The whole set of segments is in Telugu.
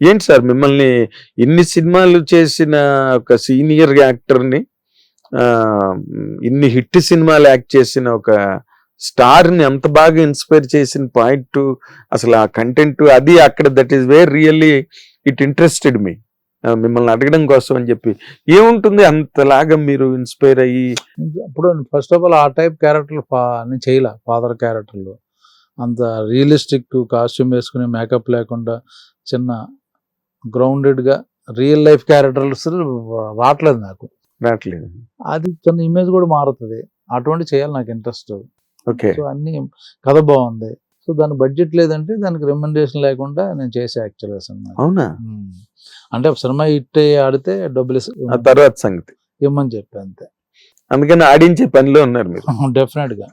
ఏంటి సార్ మిమ్మల్ని ఇన్ని సినిమాలు చేసిన ఒక సీనియర్ యాక్టర్ని ఇన్ని హిట్ సినిమాలు యాక్ట్ చేసిన ఒక స్టార్ని అంత బాగా ఇన్స్పైర్ చేసిన పాయింట్ అసలు ఆ కంటెంట్ అది అక్కడ that is where really it interested me. మిమ్మల్ని అడగడం కోసం అని చెప్పి. ఏముంటుంది అంతలాగా మీరు ఇన్స్పైర్ అయ్యి? అప్పుడు ఫస్ట్ ఆఫ్ ఆల్ ఆ టైప్ క్యారెక్టర్లు నేను చేయాల ఫాదర్ క్యారెక్టర్లు. అంత రియలిస్టిక్ కాస్ట్యూమ్ వేసుకుని మేకప్ లేకుండా చిన్న grounded గా రియల్ లైఫ్ క్యారెక్టర్స్ రావట్లేదు నాకు. రావట్లేదు. అది చిన్న ఇమేజ్ కూడా మారుతుంది. అటువంటి చేయాలి నాకు ఇంట్రెస్ట్ ఓకే. సో అన్ని కథ బాగుంది. సో దాని బడ్జెట్ లేదంటే దానికి రెమ్యునరేషన్ లేకుండా నేను చేసే యాక్చువల్గా సినిమా. అవునా. అంటే సినిమా హిట్ అయ్యి ఆడితే డబ్బులు తర్వాత సంగతి. ఇమ్మని చెప్పి అంతే. అందుకని ఆడించే పనిలో ఉన్నారు మీరు. డెఫినెట్గా.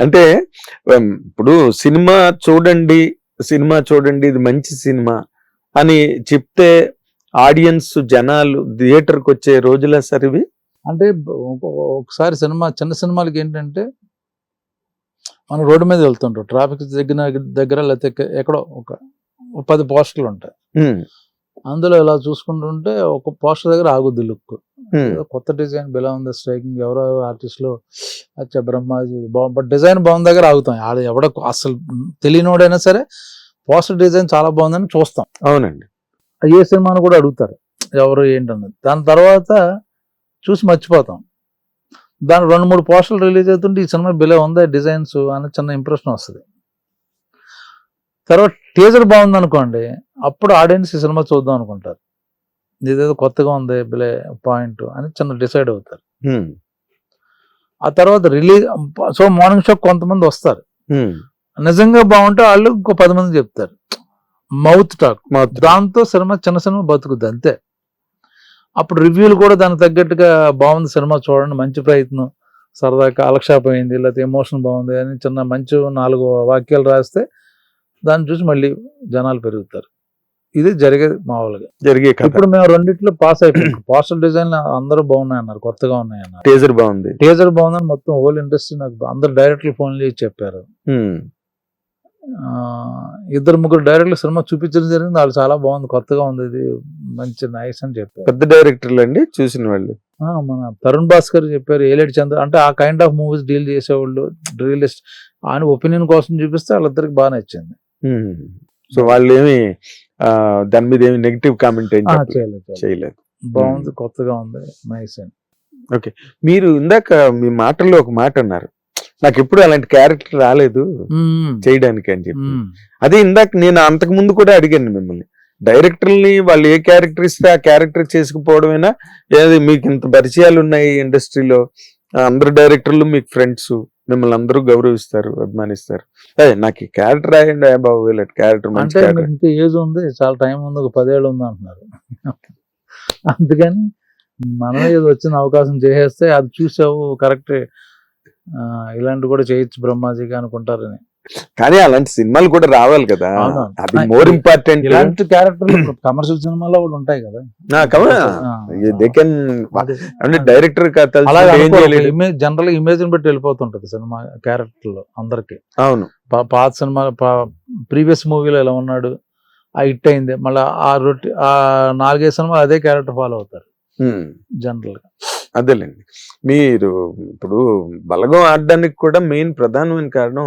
అంటే ఇప్పుడు సినిమా చూడండి సినిమా చూడండి ఇది మంచి సినిమా అని చెప్తే ఆడియన్స్ జనాలు థియేటర్కి వచ్చే రోజులా సార్ ఇవి అంటే ఒకసారి సినిమా చిన్న సినిమాలకి ఏంటంటే మనం రోడ్డు మీద వెళ్తుంటాం. ట్రాఫిక్ దగ్గర దగ్గర లేకపోతే ఎక్క- ఎక్కడో ఒక పది పోస్టర్లు ఉంటాయి. అందులో ఇలా చూసుకుంటుంటే ఒక పోస్టర్ దగ్గర ఆగుద్ది లుక్. కొత్త డిజైన్ బిలా ఉంది స్ట్రైకింగ్ ఎవరో ఆర్టిస్టులు అచ్చా బ్రహ్మాజీ బాగుంది బట్ డిజైన్ బాగుంది దగ్గర ఆగుతాం. ఆడ ఎవడో అసలు తెలియనోడైనా సరే పోస్టర్ డిజైన్ చాలా బాగుందని చూస్తాం. అవునండి. ఏ సినిమాను కూడా అడుగుతారు. ఎవరు ఏంటన్నది. దాని తర్వాత చూసి మర్చిపోతాం. దాని రెండు మూడు పోస్టర్లు రిలీజ్ అవుతుంటే ఈ సినిమా బిలో ఉందా డిజైన్స్ అని చిన్న ఇంప్రెషన్ వస్తుంది. తర్వాత టీజర్ బాగుంది అనుకోండి అప్పుడు ఆడియన్స్ ఈ సినిమా చూద్దాం అనుకుంటారు. ఇదేదో కొత్తగా ఉంది బిలే పాయింట్ అని చిన్న డిసైడ్ అవుతారు. ఆ తర్వాత రిలీజ్ సో మార్నింగ్ షో కొంతమంది వస్తారు. నిజంగా బాగుంటే వాళ్ళు ఇంకో పది మంది చెప్తారు. Mouth talk. దాంతో సినిమా చిన్న సినిమా బతుకుద్ది అంతే. అప్పుడు రివ్యూలు కూడా దానికి తగ్గట్టుగా బాగుంది సినిమా చూడండి మంచి ప్రయత్నం. సరదా కాలక్షేపం అయింది లేకపోతే ఎమోషన్ బాగుంది అని చిన్న మంచి నాలుగు వాక్యాలు రాస్తే దాన్ని చూసి మళ్ళీ జనాలు పెరుగుతారు. ఇది జరిగేది మామూలుగా. జరిగే ఇప్పుడు మేము రెండిట్లో పాస్ అయిపోయాం. పోస్టర్ డిజైన్ అందరూ బాగున్నాయి అన్నారు కొత్తగా ఉన్నాయి అన్నారు టీజర్ బాగుంది. టీజర్ బాగుందని మొత్తం హోల్ ఇండస్ట్రీ నాకు అందరు డైరెక్ట్లు ఫోన్ చేసి చెప్పారు. ఇద్దరు ముగ్గురు డైరెక్టర్లు సినిమా చూపించడం జరిగింది. వాళ్ళు చాలా బాగుంది కొత్తగా ఉంది ఇది మంచి నైస్ అని చెప్పారు. పెద్ద డైరెక్టర్లు అండి చూసిన వాళ్ళు. మన తరుణ్ భాస్కర్ చెప్పారు ఏలేటి చంద్ర అంటే ఆ కైండ్ ఆఫ్ మూవీస్ డీల్ చేసేవాళ్ళు రియలిస్ట్ ఆయన ఒపీనియన్ కోసం చూపిస్తే వాళ్ళిద్దరికి బాగా నచ్చింది. సో వాళ్ళు ఏమి దాని మీద ఏమి నెగిటివ్ కామెంట్ ఏం. చేయలేదు బాగుంది కొత్తగా ఉంది నైస్ అని మీరు ఇందాక మీ మాటల్లో ఒక మాట అన్నారు. నాకు ఎప్పుడు అలాంటి క్యారెక్టర్ రాలేదు మ్మ్. చేయడానికి అని చెప్పి. మ్మ్. అదే ఇందాక నేను అంతకు ముందు కూడా అడిగాను మిమ్మల్ని. డైరెక్టర్ని వాళ్ళు ఏ క్యారెక్టర్ ఇస్తే ఆ క్యారెక్టర్ చేసుకుపోవడమేనా? ఏది మీకు ఇంత పరిచయాలు ఉన్నాయి ఇండస్ట్రీలో అందరు డైరెక్టర్లు మీకు ఫ్రెండ్స్. మిమ్మల్ని అందరూ గౌరవిస్తారు అభిమానిస్తారు. అదే నాకు క్యారెక్టర్ రాయండి ఆ బాబు ఇలాంటి క్యారెక్టర్ మంచి అంటే క్యారెక్టర్. మీకు ఇంకా ఏజ్ ఉంది చాలా టైం ఉంది ఒక పదేళ్ళు ఉంది అంటున్నారు. అందుకని మనం ఏదో వచ్చిన అవకాశం చేసేస్తే అది చూసావు కరెక్ట్. ఇలాంటి కూడా చేయొచ్చు బ్రహ్మాజీగా అనుకుంటారని. కానీ అలాంటి సినిమాలు కూడా రావాలి కదా. అది మోర్ ఇంపార్టెంట్ ఇలాంటి క్యారెక్టర్లు కమర్షియల్ సినిమాలో కూడా ఉంటాయి కదా. They can. అంటే డైరెక్టర్ జనరల్ ఇమేజ్ బట్టి వెళ్ళిపోతుంటది సినిమా క్యారెక్టర్లో అందరికి. అవును. పాత సినిమా ప్రీవియస్ మూవీలో ఎలా ఉన్నాడు ఆ హిట్ అయింది మళ్ళీ ఆ రొట్టి ఆ నాలుగైదు సినిమాలు అదే క్యారెక్టర్ ఫాలో అవుతారు. జనరల్గా. అదేలేండి. మీరు ఇప్పుడు బలగం ఆడడానికి కూడా మెయిన్ ప్రధానమైన కారణం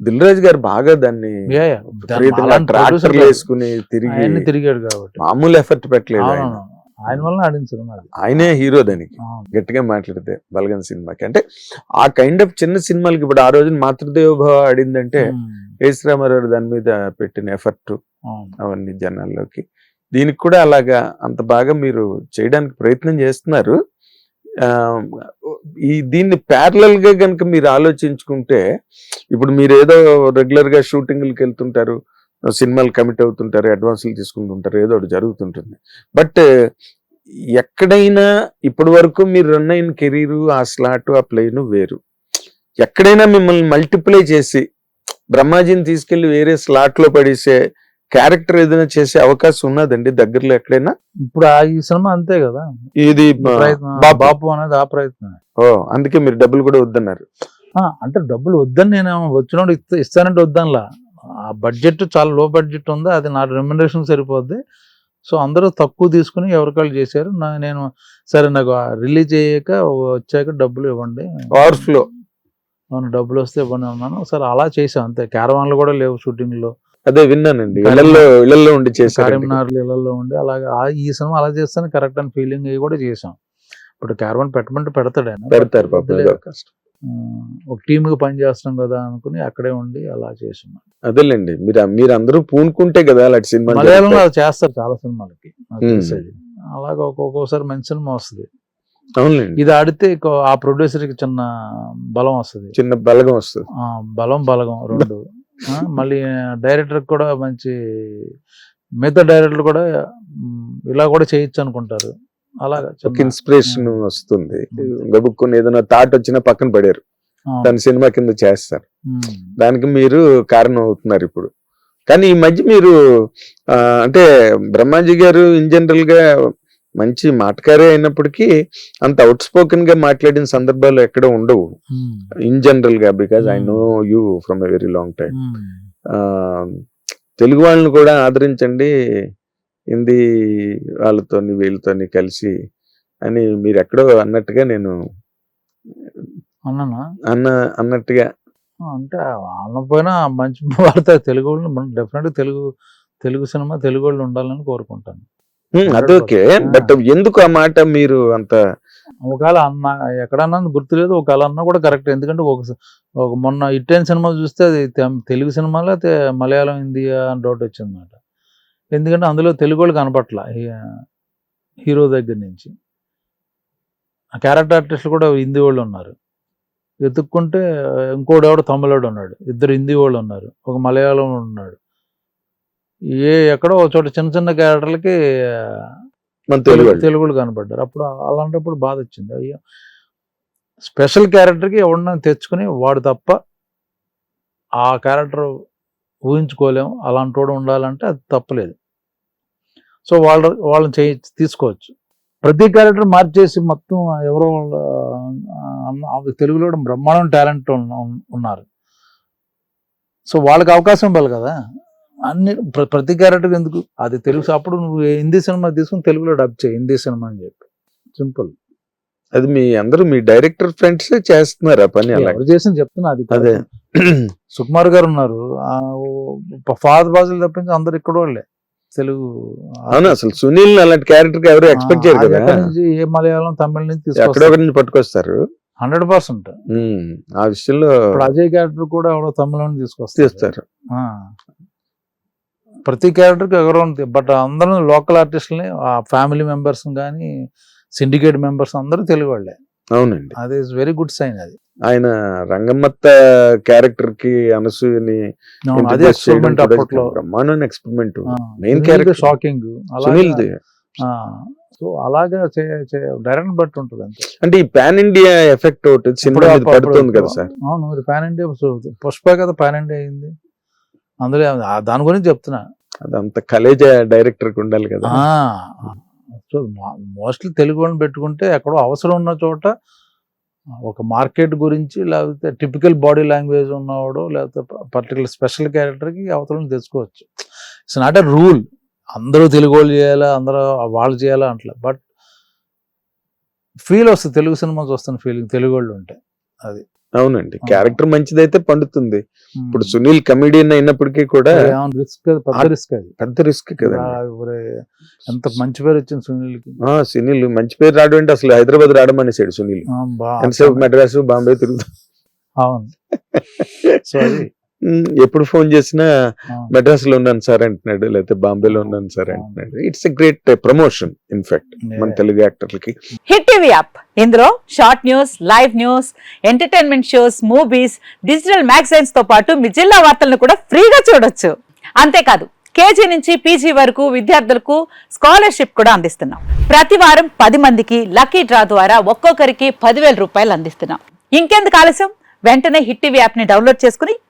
దిల్ రాజు గారు బాగా దాన్ని ట్రాక్టర్లు వేసుకుని తిరిగి తిరిగాడు కాబట్టి. మామూలు ఎఫర్ట్ పెట్టలేదు ఆయన. వల్ల ఆయనే హీరో దానికి. గట్టిగా మాట్లాడితే బలగం సినిమాకి. అంటే ఆ కైండ్ ఆఫ్ చిన్న సినిమాలకి ఇప్పుడు ఆ రోజున మాతృదేవ భవ ఆడిందంటే. ఎస్ రామారావు దాని మీద పెట్టిన ఎఫర్ట్ అవును. అవన్నీ జనాల్లోకి. దీనికి కూడా అలాగా అంత బాగా మీరు చేయడానికి ప్రయత్నం చేస్తున్నారు. ఈ దీన్ని ప్యారలల్గా కనుక మీరు ఆలోచించుకుంటే ఇప్పుడు మీరు ఏదో రెగ్యులర్గా షూటింగ్లకు వెళ్తుంటారు సినిమాలు కమిట్ అవుతుంటారు అడ్వాన్సులు తీసుకుంటుంటారు ఏదో ఒకటి జరుగుతుంటుంది. బట్ ఎక్కడైనా ఇప్పటి వరకు మీరు రన్ అయిన కెరీర్ ఆ స్లాట్ ఆ ప్లేన్ వేరు. ఎక్కడైనా మిమ్మల్ని మల్టిప్లై చేసి బ్రహ్మాజీని తీసుకెళ్ళి వేరే స్లాట్లో పడేసే క్యారెక్టర్ ఏదైనా చేసే అవకాశం ఉన్నదండి దగ్గరలో ఎక్కడైనా? ఇప్పుడు ఆ ఈ సినిమా అంతే కదా. ఇది బాపు. అనేది ఆ ప్రయత్నం. ఓ అందుకే మీరు డబ్బులు కూడా వద్దన్నారు. అంటే డబ్బులు వద్దని నేను వచ్చినోడు ఇస్తా- ఇస్తానంటే వద్దనిలా ఆ బడ్జెట్ చాలా లో బడ్జెట్ ఉంది అది నా రెమ్యునరేషన్ సరిపోద్ది. సో అందరూ తక్కువ తీసుకుని ఎవరికాళ్ళు చేశారు. నేను సరే నాకు రిలీజ్ అయ్యాక వచ్చాక డబ్బులు ఇవ్వండి. ఓవర్ఫ్లో అవును డబ్బులు వస్తే ఇవ్వండి అన్నాను. సరే అలా చేసాం అంతే. క్యారవాన్లు కూడా లేవు షూటింగ్లో. అదే విన్నానండి. ఇళ్ళలో ఇళ్ళలో ఉండి చేశారు కరీంనగర్ ఇళ్ళలో ఉండి అలాగే ఈ సినిమా అలా చేస్తాను కరెక్ట్ అని ఫీలింగ్ అవి కూడా చేసాం ఇప్పుడు క్యారవాన్ పెట్టమంటే పెడతాడు ఆయన. పెడతారు ఒక టీమ్గా పని చేస్తున్నాం కదా అనుకుని అక్కడే ఉండి అలా చేసాం అదేలేండి. మీరు మీరు అందరూ పూనుకుంటే కదా అలాంటి సినిమా మలయాళంలో చేస్తారు చాలా సినిమాలకి అలాగే ఒక్కొక్కసారి మంచి సినిమా వస్తుంది. అవునులేండి. ఇది ఆడితే ఆ ప్రొడ్యూసర్కి చిన్న బలం వస్తుంది. చిన్న బలగం వస్తుంది. బలం బలగం రెండు. మళ్ళీ డైరెక్టర్ కూడా మంచి మిగతా డైరెక్టర్ కూడా ఇలా కూడా చేయొచ్చు అనుకుంటారు. అలాగా ఒక ఇన్స్పిరేషన్ వస్తుంది. గబుక్కుని ఏదైనా థాట్ వచ్చినా పక్కన పడారు. దాని సినిమా కింద చేస్తారు. దానికి మీరు కారణం అవుతున్నారు ఇప్పుడు. కానీ ఈ మధ్య మీరు అంటే బ్రహ్మాజీ గారు ఇన్ జనరల్గా మంచి మాటకారే అయినప్పటికీ అంత అవుట్ స్పోకెన్గా మాట్లాడిన సందర్భాలు ఎక్కడ ఉండవు. ఇన్ జనరల్గా because I Hmm. Know you from a very long time. Telugu వాళ్ళని కూడా ఆదరించండి హిందీ వాళ్ళతోని వీళ్ళతోని కలిసి అని మీరు ఎక్కడో అన్నట్టుగా నేను అన్న అన్నట్టుగా. అంటే అనకపోయినా మంచి వాడతారు తెలుగు వాళ్ళు డెఫినెట్ తెలుగు తెలుగు సినిమా తెలుగు వాళ్ళు ఉండాలని కోరుకుంటాను. అదోకే. బట్ ఎందుకు ఆ మాట మీరు అంత ఒకవేళ అన్న ఎక్కడన్నా గుర్తులేదు ఒకవేళ అన్నా కూడా కరెక్ట్. ఎందుకంటే ఒక మొన్న ఇట్టైన సినిమా చూస్తే అది తెలుగు సినిమాలో అయితే మలయాళం హిందీ అని డౌట్ వచ్చింది అనమాట ఎందుకంటే అందులో తెలుగు వాళ్ళు కనపట్ల హీరో దగ్గర నుంచి. క్యారెక్టర్ ఆర్టిస్టులు కూడా హిందీ వాళ్ళు ఉన్నారు. వెతుక్కుంటే ఇంకోడు ఎవడో తమిళోడు ఉన్నాడు. ఇద్దరు హిందీ వాళ్ళు ఉన్నారు. ఒక మలయాళం ఉన్నాడు. ఏ ఎక్కడో ఒక చోట చిన్న చిన్న క్యారెక్టర్లకి మన తెలుగు. తెలుగులు కనపడ్డారు. అప్పుడు అలాంటప్పుడు బాధ వచ్చింది. అయ్యో స్పెషల్ క్యారెక్టర్కి ఎవడన్నా తెచ్చుకుని వాడు తప్ప ఆ క్యారెక్టర్ ఊహించుకోలేము. అలాంటి వాడు ఉండాలంటే అది తప్పలేదు. సో వాళ్ళ వాళ్ళని చేయి తీసుకోవచ్చు. ప్రతి క్యారెక్టర్ మార్చేసి మొత్తం ఎవరో తెలుగులో బ్రహ్మాండం టాలెంట్ ఉన్నారు. సో వాళ్ళకి అవకాశం ఇవ్వాలి కదా? అన్ని ప్ర- ప్రతి క్యారెక్టర్ ఎందుకు? అది తెలుగు అప్పుడు నువ్వు హిందీ సినిమా తీసుకుని తెలుగులో డబ్ చేయి. హిందీ సినిమా అని చెప్పి. సింపుల్. అది మీ అందరూ మీ డైరెక్టర్ ఫ్రెండ్స్ చేస్తున్నారు ఆ పని అలా? ఎవరు చేసిన చెప్తున్నా అది అదే. సుకుమార్ గారు ఉన్నారు. ఫాదర్ బాజులు తప్పించి అందరు ఇక్కడ వాళ్ళే. తెలుగు అవును? అసలు సునీల్ అలాంటి క్యారెక్టర్ ఎవరు ఎక్స్పెక్ట్ చేయరు కదా? ఏ మలయాళం తమిళ నుంచి ఎక్కడో నుంచి పట్టుకొస్తారు. Hundred percent. ఆ విషయంలో అజయ్ క్యారెక్టర్ కూడా ఎవడో తమిళ నుంచి తీసుకొస్తారు. ప్రతి క్యారెక్టర్కి ఎవరో ఉంది బట్ అందరూ లోకల్ ఆర్టిస్టులని ఆ ఫ్యామిలీ మెంబర్స్ కానీ సిండికేట్ మెంబర్స్ అందరూ తెలుగు వాళ్ళే. అవునండి. అది ఇస్ వెరీ గుడ్ సైన్ అది. ఆయన రంగమ్మత్త క్యారెక్టర్కి అనసూయని అది ఎక్స్పెరిమెంట్ అప్పట్లో. Experiment Main character. Shocking so అలాగా డైరెక్ట్ బట్టి ఉంటుంది అంతే. అంటే ఈ పాన్ ఇండియా ఎఫెక్ట్ ఒకటి సినిమా పడుతుంది కదా సార్? అవును పాన్ ఇండియా పుష్ప కదా పాన్ ఇండియా అయింది. అందులో దాని గురించి చెప్తున్నా. అదంత కలేజ డైరెక్టర్కి ఉండాలి కదా. సో మోస్ట్లీ తెలుగు వాళ్ళని పెట్టుకుంటే ఎక్కడో అవసరం ఉన్న చోట ఒక మార్కెట్ గురించి లేకపోతే టిపికల్ బాడీ లాంగ్వేజ్ ఉన్నవాడు లేకపోతే పర్టికులర్ స్పెషల్ క్యారెక్టర్కి అవతలను తెచ్చుకోవచ్చు ఇట్స్ నాట్ ఎ రూల్. అందరూ తెలుగు వాళ్ళు చేయాలా అందరూ వాళ్ళు చేయాలా అంటలే. బట్ ఫీల్ వస్తుంది. తెలుగు సినిమాస్ వస్తున్న ఫీలింగ్ తెలుగు వాళ్ళు ఉంటే. అవునండి. క్యారెక్టర్ మంచిదైతే పండుతుంది. ఇప్పుడు సునీల్ కమెడియన్ అయినప్పటికీ కూడా రిస్క్ పెద్ద రిస్క్ అది. పెద్ద రిస్క్ కదా ఎంత మంచి పేరు వచ్చింది సునీల్కి. సునీల్ మంచి పేరు రావడం అంటే అసలు హైదరాబాద్ రావడం అనేసాడు సునీల్. ఎంతసేపు మెడ్రాస్ బాంబే తిరుగుతా. అవును. సో ఎప్పుడు ఫోన్ చేసినా. మెడ్రాస్లో ఉన్నాను సార్ అంటున్నాడు లేకపోతే బాంబేలో ఉన్నాను సార్ అంటున్నాడు. It's a great promotion in fact మన తెలుగు యాక్టర్లకి. హిట్ టీవీ యాప్ ఇందులో short news live news entertainment shows movies digital మ్యాగజైన్స్తో పాటు మీ జిల్లా వార్తలను కూడా ఫ్రీగా చూడొచ్చు. అంతేకాదు కేజీ నుంచి పీజీ వరకు విద్యార్థులకు స్కాలర్షిప్ కూడా అందిస్తున్నాం. ప్రతి వారం పది మందికి లక్కీ డ్రా ద్వారా ఒక్కొక్కరికి పదివేల రూపాయలు అందిస్తున్నాం. ఇంకెందుకు ఆలస్యం? వెంటనే హిట్ టీవీ యాప్ని డౌన్లోడ్ చేసుకుని